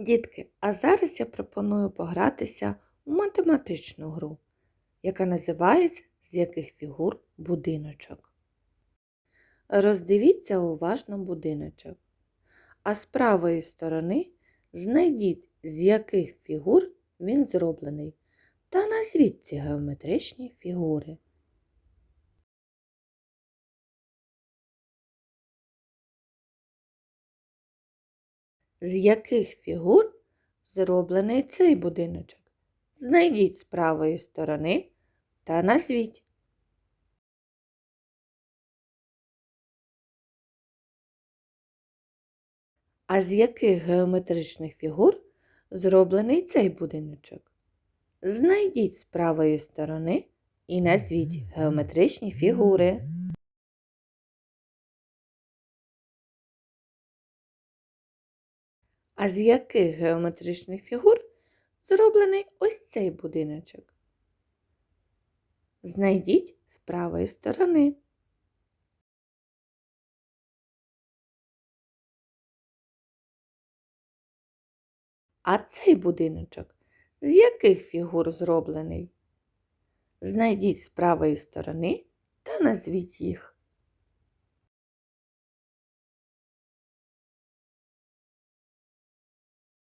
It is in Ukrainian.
Дітки, а зараз я пропоную погратися у математичну гру, яка називається З яких фігур будиночок. Роздивіться уважно будиночок, а з правої сторони знайдіть, з яких фігур він зроблений, та назвіть ці геометричні фігури. З яких фігур зроблений цей будиночок? Знайдіть з правої сторони та назвіть. А з яких геометричних фігур зроблений цей будиночок? Знайдіть з правої сторони і назвіть геометричні фігури. А з яких геометричних фігур зроблений ось цей будиночок? Знайдіть з правої сторони. А цей будиночок з яких фігур зроблений? Знайдіть з правої сторони та назвіть їх.